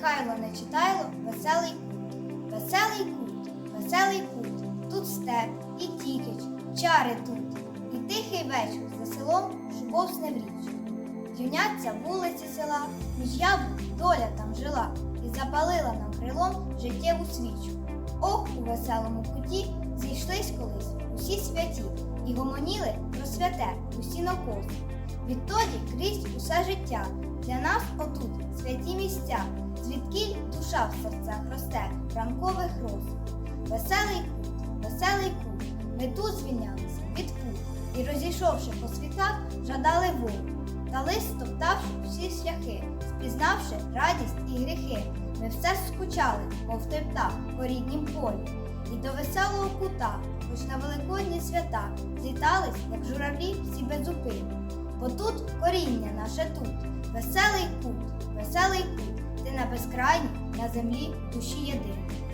Михайло не читайло, веселий кут. Веселий кут, веселий кут. Тут степ і тікич, чари тут. І тихий вечір за селом шубовсне в річ. Юняться вулиці села, між яблук доля там жила і запалила нам крилом життєву свічу. Ох, у веселому куті зійшлись колись усі святі і гомоніли про святе усі навколо. Відтоді крізь усе життя для нас отут святі місця, звідкіль душа в серцях росте ранкових роз. Веселий кут, веселий кут, ми тут звільнялися від пут і, розійшовши по світах, жадали волю. Та лист стоптавши всі шляхи, спізнавши радість і гріхи, ми все скучали, мов той птах по ріднім полі. І до веселого кута, хоч на великодні свята, злітались, як журавлі, всі без зупину. Бо тут коріння наше тут, веселий кут, веселий кут, ти на безкрайній, на землі душі єдиний.